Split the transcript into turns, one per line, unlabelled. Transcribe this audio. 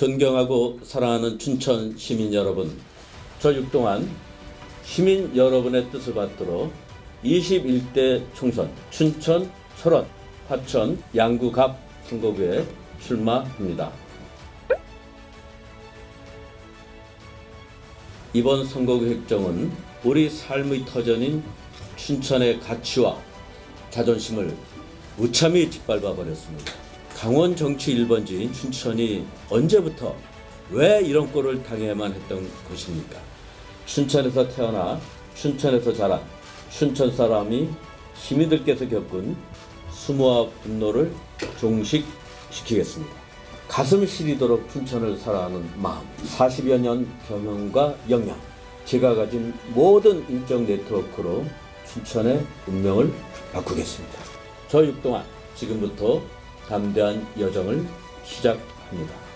존경하고 사랑하는 춘천 시민 여러분, 저 육동안 시민 여러분의 뜻을 받들어 21대 총선 춘천, 철원, 화천, 양구갑 선거구에 출마합니다. 이번 선거구 획정은 우리 삶의 터전인 춘천의 가치와 자존심을 무참히 짓밟아 버렸습니다. 강원 정치 1번지인 춘천이 언제부터 왜 이런 꼴을 당해야만 했던 것입니까? 춘천에서 태어나 춘천에서 자란 춘천 사람이 시민들께서 겪은 수모와 분노를 종식시키겠습니다. 가슴 시리도록 춘천을 사랑하는 마음, 40여 년 경험과 역량, 제가 가진 모든 인적 네트워크로 춘천의 운명을 바꾸겠습니다. 저 육동안 지금부터 담대한 여정을 시작합니다.